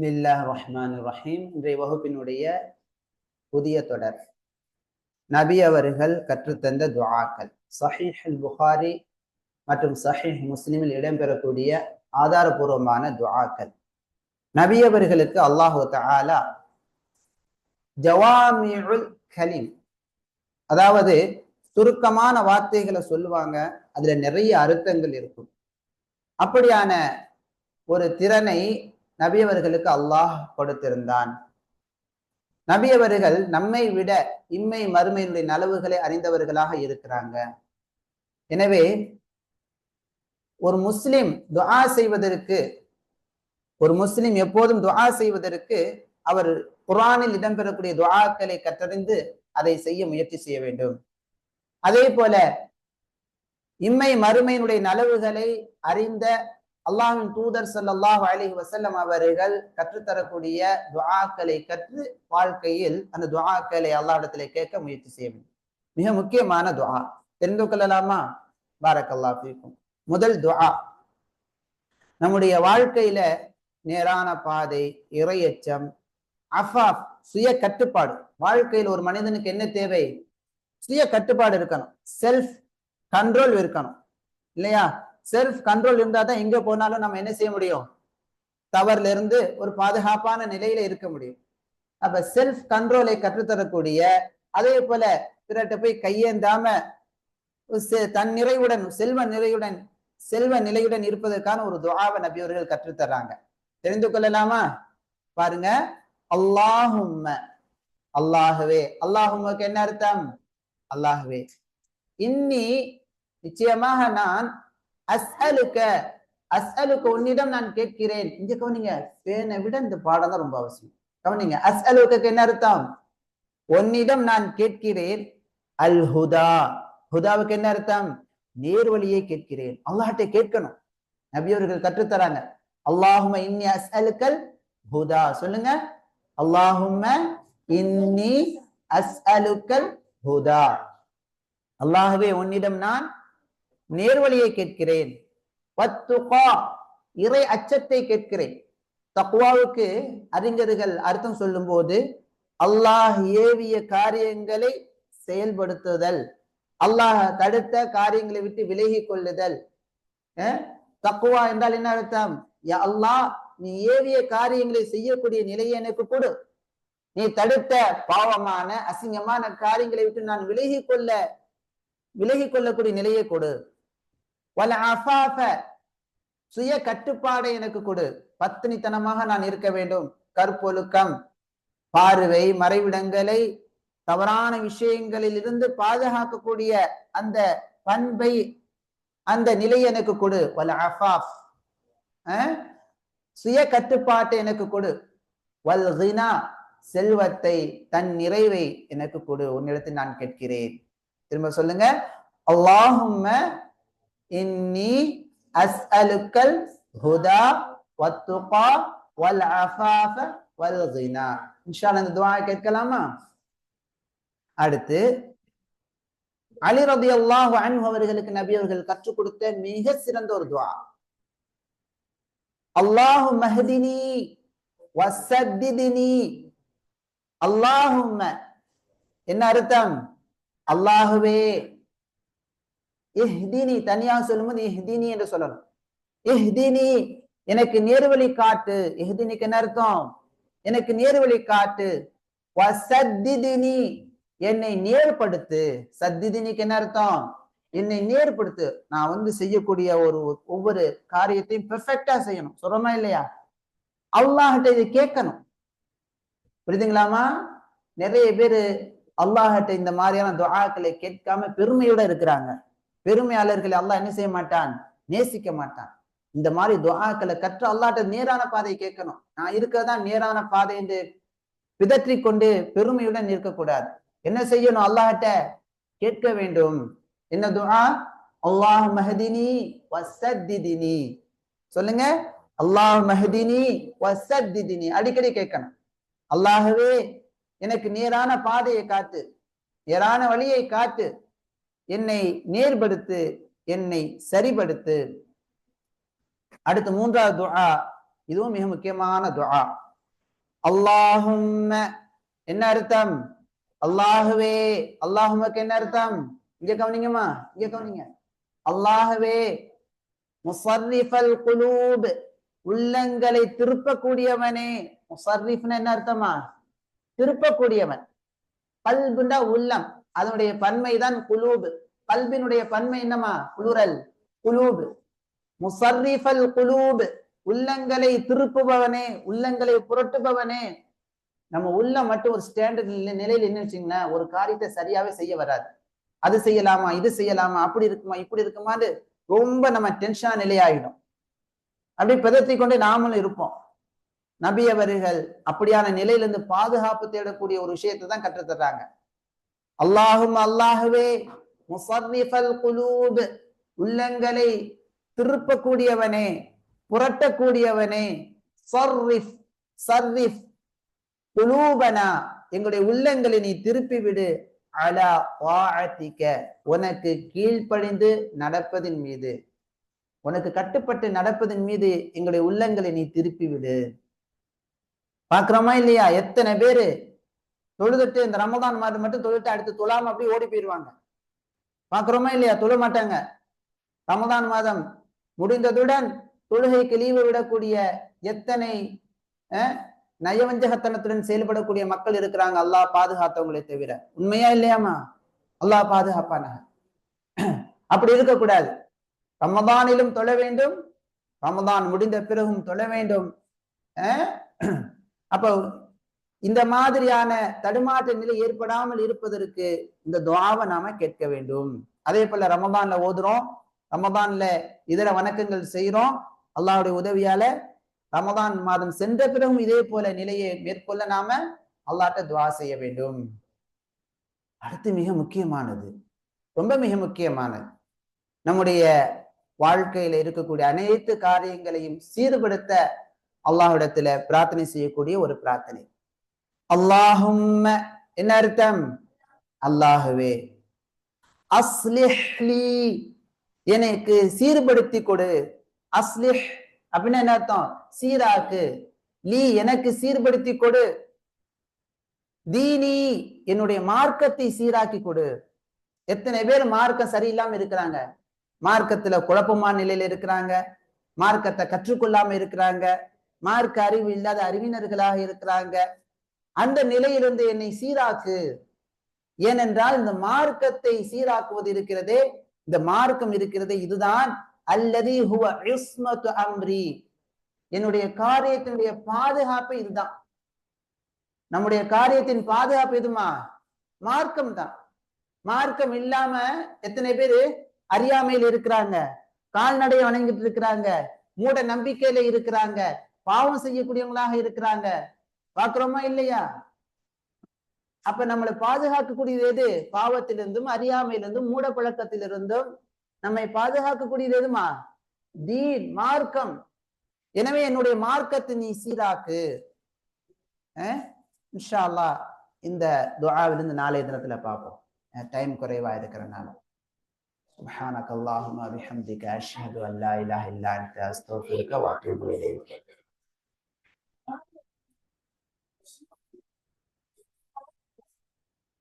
பிஸ்மில்லா ரஹ்மான் ரஹீம். இன்றைய வகுப்பினுடைய புதிய தொடர். நபி அவர்கள் கற்றுத்தந்த துவாக்கள் சஹீஹ் அல் புகாரி மற்றும் சஹீஹ் முஸ்லிமில் இடம்பெறக்கூடிய ஆதாரபூர்வமான துவாக்கள் நபி அவர்களுக்கு அல்லாஹு தாலா ஜவாமியுல் கலீம். அதாவது சுருக்கமான வார்த்தைகளை சொல்லுவாங்க. அதுல நிறைய அர்த்தங்கள் இருக்கும். அப்படியான ஒரு திறனை நபியவர்களுக்கு அல்லாஹ் கொடுத்திருந்தான். நபியவர்கள் நம்மை விட இம்மை மறுமையினுடைய நலவுகளை அறிந்தவர்களாக இருக்கிறாங்க. எனவே ஒரு முஸ்லிம் துஆ செய்வதற்கு ஒரு முஸ்லிம் எப்போதும் துஆ செய்வதற்கு அவர் குரானில் இடம்பெறக்கூடிய துஆக்களை கற்றறிந்து அதை செய்ய முயற்சி செய்ய வேண்டும். அதே போல இம்மை மறுமையினுடைய நலவுகளை அறிந்த அல்லாஹின் தூதர் சல்லாஹ் அலிஹி வசல்லம் அவர்கள் கற்றுத்தரக்கூடிய துவாக்களை கற்று வாழ்க்கையில் அந்த துவாக்களை அல்லாஹிடத்துல கேட்க முயற்சி செய்ய வேண்டும். மிக முக்கியமான துவா தெரிந்து கொள்ளலாமா? பாரக்கல்லா பீக்கும் முதல் துவா நம்முடைய வாழ்க்கையில நேரான பாதை இறையச்சம் அஃபாப் சுய கட்டுப்பாடு வாழ்க்கையில் ஒரு மனிதனுக்கு என்ன தேவை? சுய கட்டுப்பாடு இருக்கணும். செல்ஃப் கண்ட்ரோல் இருக்கணும். இல்லையா? செல்ஃப் கண்ட்ரோல் இருந்தா தான் எங்க போனாலும் நம்ம என்ன செய்ய முடியும்? தவறுல இருந்து ஒரு பாதுகாப்பான நிலையில இருக்க முடியும். அப்ப செல்ஃப் கண்ட்ரோலை கற்றுத்தரக்கூடிய அதே போல பிறட்ட போய் கையேந்தாம தன் நிறைவுடன் செல்வ நிறையுடன் செல்வ நிலையுடன் இருப்பதற்கான ஒரு துவாவ நபியவர்கள் கற்றுத்தர்றாங்க. தெரிந்து கொள்ளலாமா? பாருங்க. அல்லாஹும்ம. அல்லாஹுவே. அல்லாஹும்மக்கு என்ன அர்த்தம்? அல்லாஹுவே. இன்னி நிச்சயமாக நான் அஸ்அலுக்க அஸ்அலுக்க உன்னிடம் நான் கேட்கிறேன். இங்க கவனிங்க பேனை விட இந்த பாடம் தான் ரொம்ப அவசியம். கவனிங்க அஸ்அலுக்கு என்ன அர்த்தம்? உன்னிடம் நான் கேட்கிறேன் அல் ஹுதா ஹுதாவுக்கு என்ன அர்த்தம்? நேர்வழியை கேட்கிறேன். அல்லாஹ்ட்ட கேட்கணும். நபியவர்கள் கற்றுத்தராங்க. அல்லாஹும இன்னி அஸ்அலுக்கல் ஹுதா. சொல்லுங்க. அல்லாஹும இன்னி அஸ்அலுக்கல் ஹுதா. அல்லாஹுவே உன்னிடம் நான் நேர்வழியை கேட்கிறேன். இறை அச்சத்தை கேட்கிறேன். தக்குவாவுக்கு அறிஞர்கள் அர்த்தம் சொல்லும் போது அல்லாஹ் ஏவிய காரியங்களை செயல்படுத்துதல் அல்லாஹ் தடுத்த காரியங்களை விட்டு விலகி கொள்ளுதல். தக்குவா என்றால் என்ன அர்த்தம்? அல்லாஹ் நீ ஏவிய காரியங்களை செய்யக்கூடிய நிலையை எனக்கு கொடு. நீ தடுத்த பாவமான அசிங்கமான காரியங்களை விட்டு நான் விலகி கொள்ள விலகி கொள்ளக்கூடிய நிலையை கொடு. வல அஃபாஃப சுய கட்டுப்பாடை எனக்கு கொடு. பத்தினித்தனமாக நான் இருக்க வேண்டும். கற்பொழுக்கம். பார்வை மறைவிடங்களை தவறான விஷயங்களில் இருந்து பாதுகாக்கக்கூடிய அந்த பண்பை அந்த நிலை எனக்கு கொடு. வல அஃபாஃப் சுய கட்டுப்பாட்டை எனக்கு கொடு. வல் ஹினா செல்வத்தை தன் நிறைவை எனக்கு கொடு. உன்னிடத்தில் நான் கேட்கிறேன். திரும்ப சொல்லுங்க. அல்லாஹும்ம இன்னி அஸ்அலுக்கல் ஹுதா வத்துகா வல் அஃபாஃப வல் கினா இன்ஷால்லா இந்த துஆ கேட்கலாமா? அடுத்து அலி அல்லாஹ் அன்ஹு அவர்களுக்கு நபி அவர்கள் கற்றுக் கொடுத்த மிக சிறந்த ஒரு துவா அல்லாஹு மஹதினி வசத்திதினி அல்லாஹும் என்ன அர்த்தம்? அல்லாஹுவே இஹ்தினி தனியா சொல்லும்போது இஹ்தினி என்று சொல்லணும். இஹ்தினி எனக்கு நேர்வழி காட்டு. இஹ்தினிக்கு என்ன அர்த்தம்? எனக்கு நேர்வழி காட்டு. வசத்திதினி என்னை நேர்படுத்து. சத்திதினிக்கு என்ன அர்த்தம்? என்னை நேர்படுத்து. நான் வந்து செய்யக்கூடிய ஒரு ஒவ்வொரு காரியத்தையும் பெர்ஃபெக்டா செய்யணும். சொல்றோமா இல்லையா? அல்லாஹிட்ட இதை கேட்கணும். புரியுதுங்களாமா நிறைய பேரு அல்லாஹிட்ட இந்த மாதிரியான துவாக்களை கேட்காம பெருமையோட இருக்கிறாங்க. பெருமையாளர்களை அல்லாஹ் என்ன செய்ய மாட்டான்? நேசிக்க மாட்டான். இந்த மாதிரி துவாக்களை கற்று அல்லாட்ட நேரான பாதையை கேட்கணும். நான் இருக்கதான் நேரான பாதை என்று பிதற்றி கொண்டு பெருமையுடன் இருக்கக்கூடாது என்ன செய்யணும் அல்லாஹிட்ட? கேட்க வேண்டும். என்ன துவா அல்லாஹ் மஹதினி வசத்திதினி. சொல்லுங்க. அல்லாஹ் மஹதினி வசத்திதினி. அடிக்கடி கேட்கணும். அல்லாஹவே எனக்கு நேரான பாதையை காட்டு. நேரான வழியை காட்டு. என்னை நேர்படுத்து என்னை சரிபடுத்து. அடுத்து மூன்றாவது துஆ இதுவும் மிக முக்கியமான துஆ. அல்லாஹும் என்ன அர்த்தம்? அல்லாஹுவே அல்லாஹுமக்கு என்ன அர்த்தம்? இங்க கவனிங்கம்மா இங்க கவனிங்க. அல்லாஹுவே முசர்ரிஃபல் குலூப் உள்ளங்களை திருப்பக்கூடியவனே. முசர்ரிஃப்னா என்ன அர்த்தமா? திருப்பக்கூடியவன். கல்புண்டா உள்ளம். அதனுடைய பன்மை தான் குலூப். பல்பினுடைய பன்மை என்னமா குளுரல். குலூப். முசர்ரிஃபல் குலூப். உள்ளங்களை திருப்புபவனே உள்ளங்களை புரட்டுபவனே. நம்ம உள்ளம் மட்டும் ஒரு ஸ்டாண்டர்ட் நிலையில என்ன வச்சுங்களேன் ஒரு காரியத்தை சரியாவே செய்ய வராது. அது செய்யலாமா இது செய்யலாமா அப்படி இருக்குமா இப்படி இருக்குமான்னு ரொம்ப நம்ம டென்ஷனா நிலையாயிடும். அப்படி பிதத்தி கொண்டு நாமளும் இருப்போம். நபியவர்கள் அப்படியான நிலையிலிருந்து பாதுகாப்பு தேடக்கூடிய ஒரு விஷயத்தை தான் கற்றுத்தர்றாங்க. அல்லாஹும் அல்லாஹுவே முசர்ரிஃபல் குலூப் உள்ளங்களை திருப்பக்கூடியவனே புரட்டக்கூடியவனே சர்ரிஃப் சர்ரிஃப் குலூபனா எங்களுடைய உள்ளங்களை நீ திருப்பி விடு அலா வாழ்த்திக்க உனக்கு கீழ்ப்படிந்து நடப்பதின் மீது. உனக்கு கட்டுப்பட்டு நடப்பதன் மீது எங்களுடைய உள்ளங்களை நீ திருப்பி விடு பாக்குறோமா இல்லையா? எத்தனை பேரு தொழுதுட்டு இந்த ரமதான் மாதம் மட்டும் தொழுட்டு அடுத்து தொழாம அப்படியே ஓடி போயிடுவாங்க பாக்குறோமா இல்லையா? தொழ மாட்டாங்க. ரமதான் மாதம் முடிந்ததுடன் தொழுகைக்கு லீவு விடக்கூடிய எத்தனை நயவஞ்சகத்தனத்துடன் செயல்படக்கூடிய மக்கள் இருக்கிறாங்க. அல்லாஹ் பாதுகாத்தவங்களை தவிர. உண்மையா இல்லையாமா அல்லாஹ் பாதுகாப்பான அப்படி இருக்கக்கூடாது. ரமதானிலும் தொழ வேண்டும். ரமதான் முடிந்த பிறகும் தொழ வேண்டும். அப்போ இந்த மாதிரியான தடுமாற்ற நிலை ஏற்படாமல் இருப்பதற்கு இந்த துவாவை நாம கேட்க வேண்டும். அதே போல ரமதான்ல ஓதுறோம். ரமதான்ல இதர வணக்கங்கள் செய்யறோம் அல்லாவுடைய உதவியால ரமதான் மாதம் சென்ற பிறகும் இதே போல நிலையை மேற்கொள்ள நாம அல்லாட்ட துவா செய்ய வேண்டும். அடுத்து மிக முக்கியமானது. ரொம்ப மிக முக்கியமானது. நம்முடைய வாழ்க்கையில இருக்கக்கூடிய அனைத்து காரியங்களையும் சீர்படுத்த அல்லாஹிடத்துல பிரார்த்தனை செய்யக்கூடிய ஒரு பிரார்த்தனை. அல்லாஹும் என்ன அர்த்தம்? அல்லாஹுவே அஸ்லிஹ்லி எனக்கு சீர்படுத்தி கொடு. அஸ்லிஹ் அப்படின்னு என்ன அர்த்தம்? சீராக்கு. லீ எனக்கு சீர்படுத்தி கொடு. தீனி என்னுடைய மார்க்கத்தை சீராக்கி கொடு. எத்தனை பேர் மார்க்கம் சரியில்லாம இருக்கிறாங்க? மார்க்கத்துல குழப்பமான நிலையில இருக்கிறாங்க. மார்க்கத்தை கற்றுக்கொள்ளாம இருக்கிறாங்க. மார்க்க அறிவு இல்லாத அறிவினர்களாக இருக்கிறாங்க. அந்த நிலையிலிருந்து என்னை சீராக்கு. ஏனென்றால் இந்த மார்க்கத்தை சீராக்குவது இருக்கிறதே இந்த மார்க்கம் இருக்கிறதே இதுதான். அல்லது ஹுவ இஸ்மத்து அம்ரி. என்னுடைய காரியத்தினுடைய பாதுகாப்பு இதுதான். நம்முடைய காரியத்தின் பாதுகாப்பு எதுமா? மார்க்கம் தான் மார்க்கம் இல்லாம எத்தனை பேரு அறியாமையில் இருக்கிறாங்க கால்நடையை வணங்கிட்டு இருக்கிறாங்க மூட நம்பிக்கையில இருக்கிறாங்க பாவம் செய்யக்கூடியவங்களாக இருக்கிறாங்க. பாக்குறோமா இல்லையா அப்ப நம்மளை பாதுகாக்கக்கூடியது எது பாவத்திலிருந்தும் அறியாமையிலிருந்தும் மூட பழக்கத்திலிருந்தும் நம்மை பாதுகாக்கக்கூடியது எதுமா தீன் மார்க்கம் எனவே என்னுடைய மார்க்கத்தை நீ சீராக்கு இன்ஷா அல்லா இந்த துஆவிலிருந்து நாளைய தினத்துல பார்ப்போம் டைம் குறைவா இருக்கிறனால سبحانك اللهم وبحمدك أشهد أن لا إله إلا أنت أستغفرك وأتوب إليك